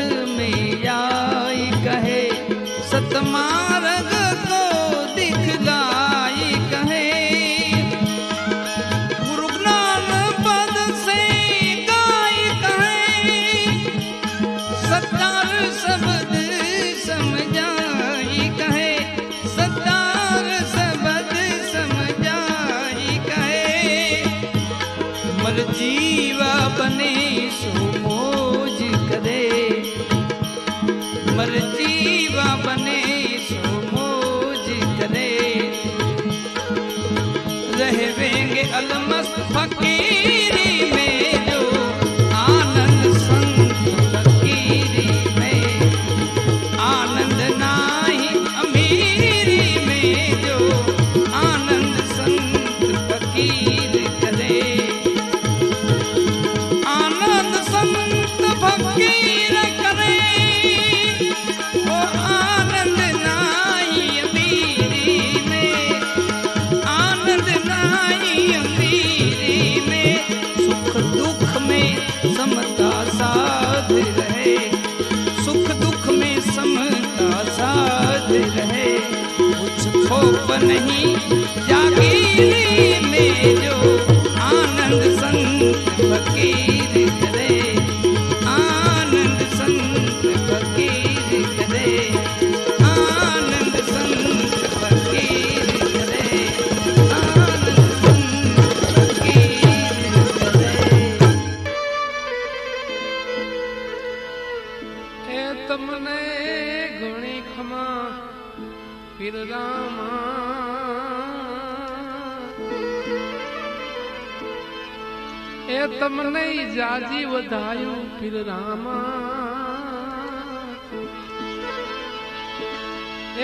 में या नहीं जागीरी વધાયો પીર રામા.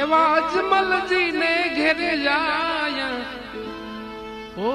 એવા અજમલજી ને ઘેરે જાય ઓ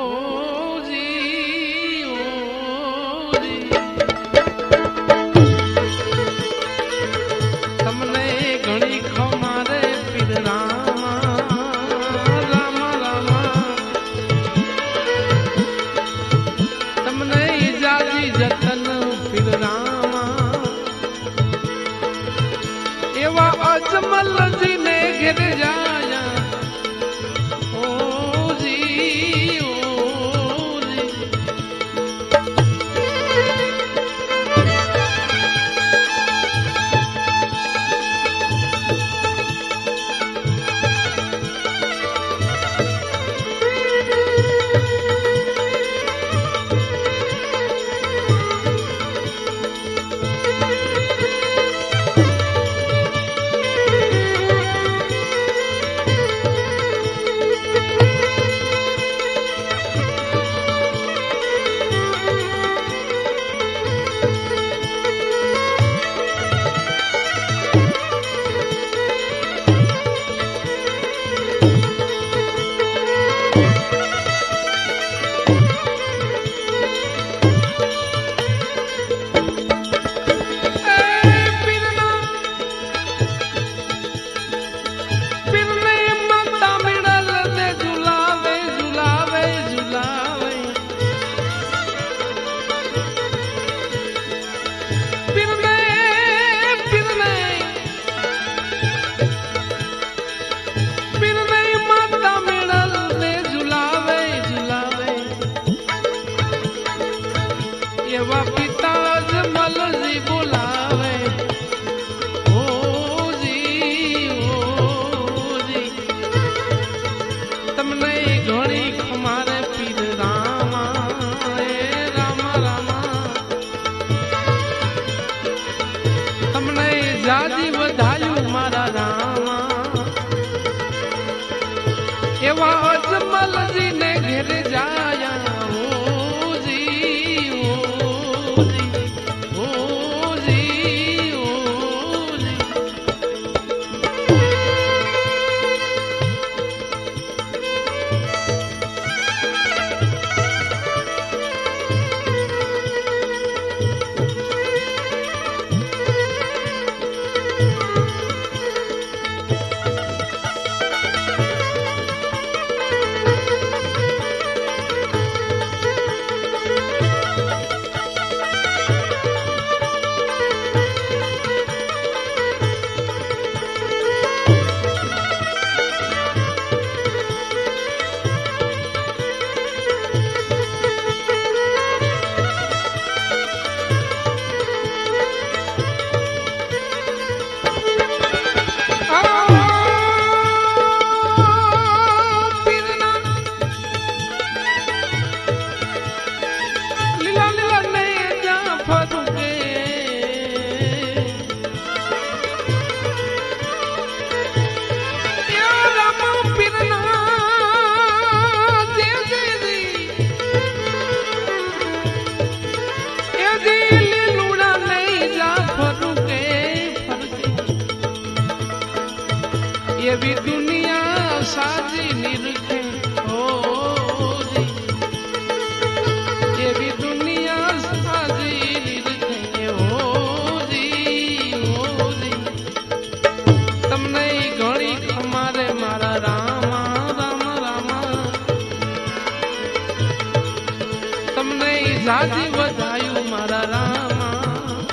જાજી વધાયું મારા રામા.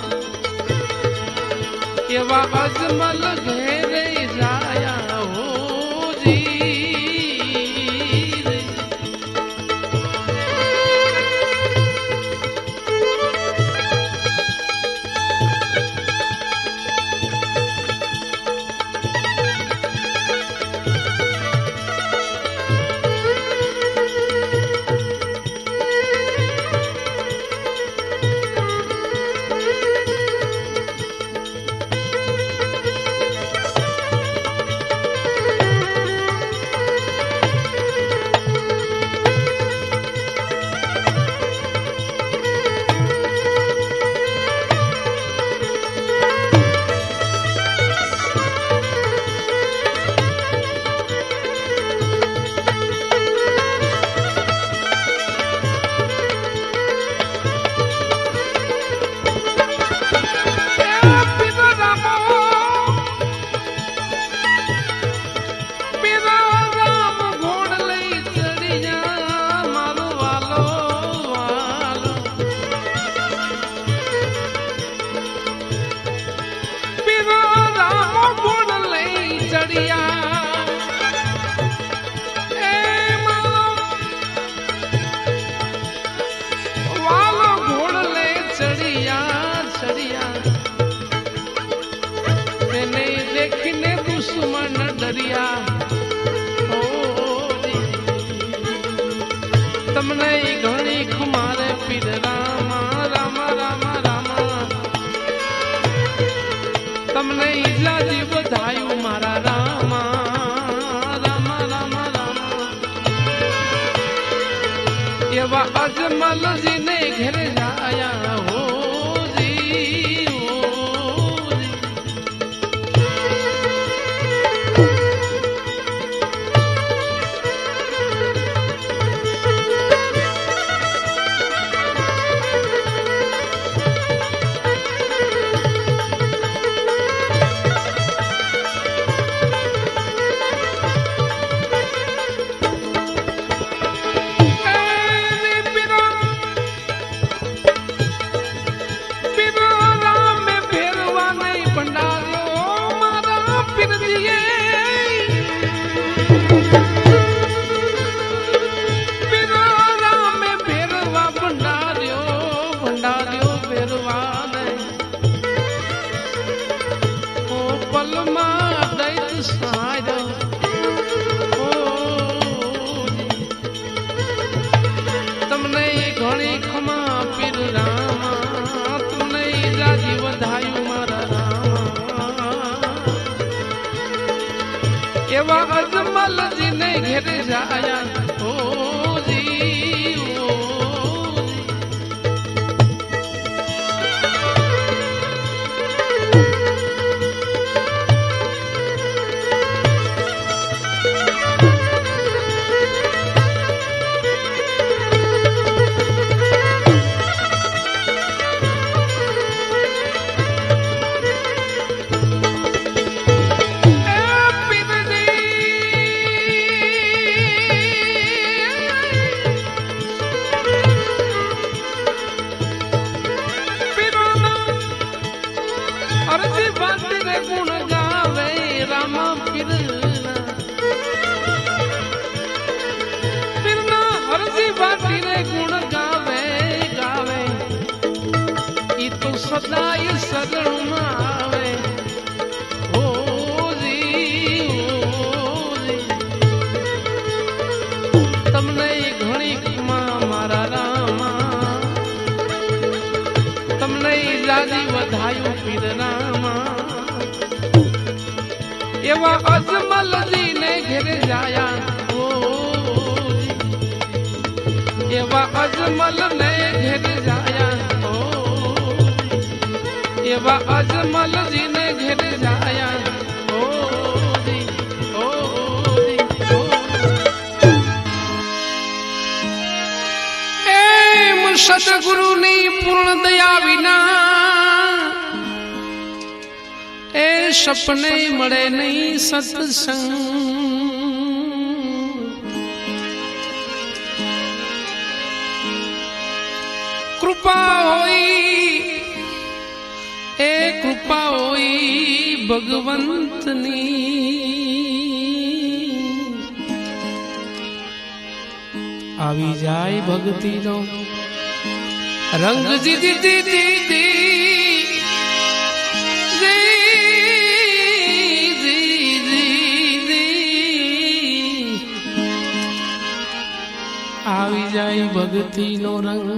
એવા અજમલ એવા અજમલજીને ઘેર જાયા હોજી ઘેર જાયા સદાય સગણમાં આવે તમને ઘણી ખમા મારા રામા. તમને જાજી વધાયું પીરનામાં. એવા અજમલજી ને ઘેરે જાયા એવા અજમલ ને सेवा अजमल जी ने घेर जाया सतगुरु ने पूर्ण दया बिना ए सपने मरे नहीं सत्संग ભગવંતની. આવી જાય ભક્તિનો રંગ જીતી દીધી. આવી જાય ભક્તિનો રંગ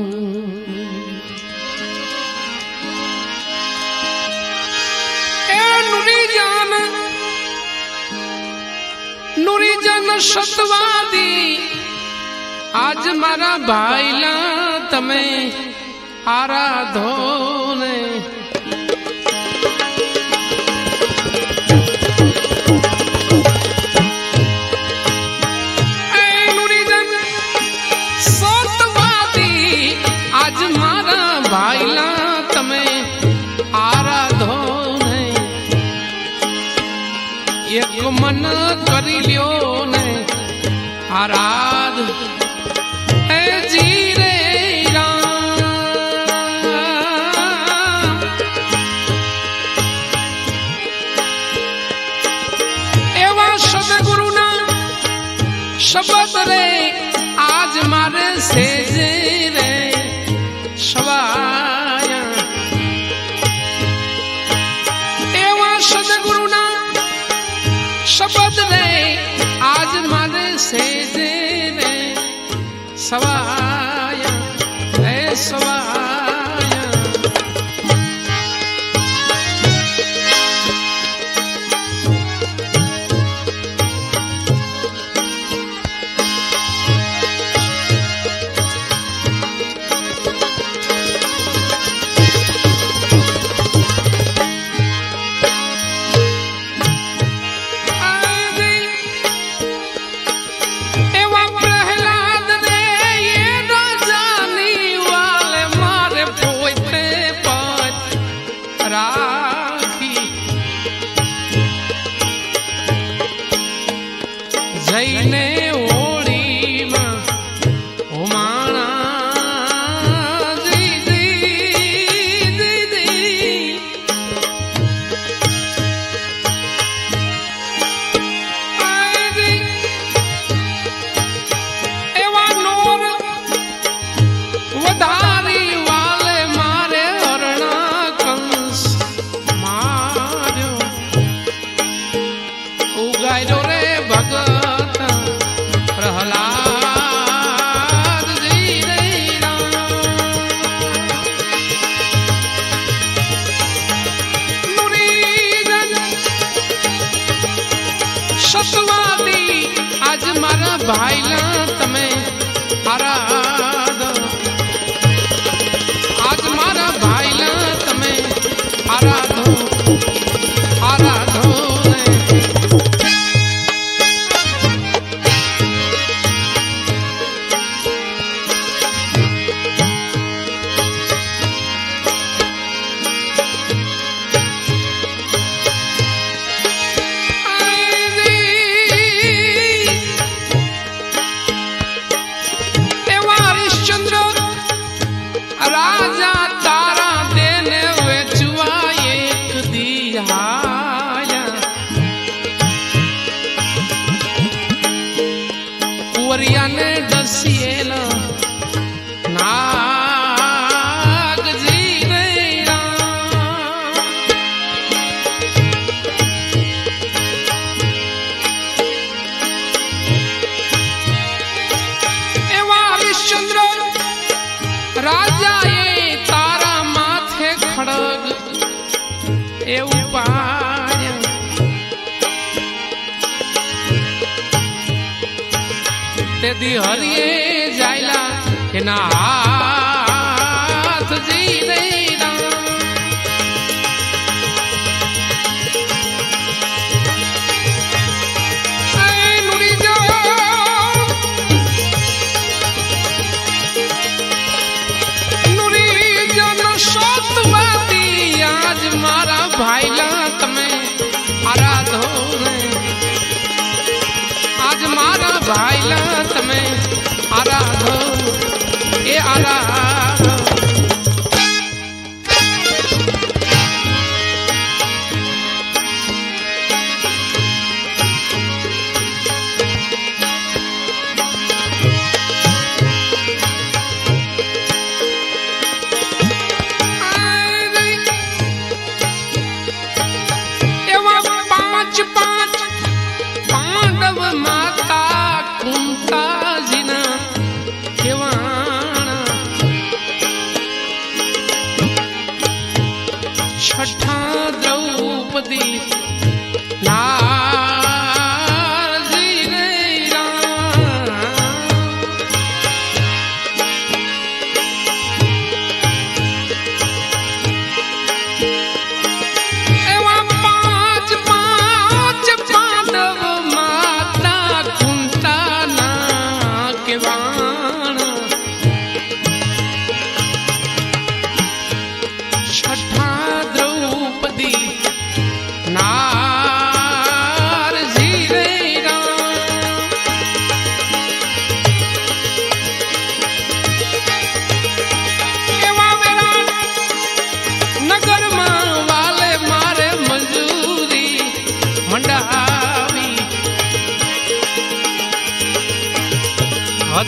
જ્ઞાન નુરીજન સત્વાદી આજ મારા ભાઈલા તમે આરાધો કરી લ્યો ને. આરાધ બદલે આજ મારે સેજે રે સવાય રે સવાય parar. તેથી હરિયે જાયલા એના હાથ જઈ નહીં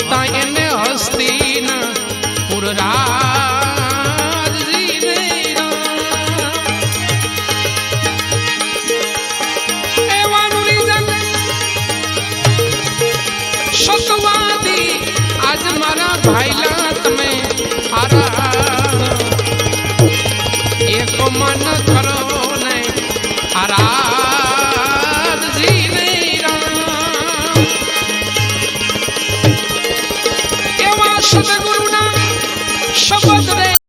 હતા એને હસ્તી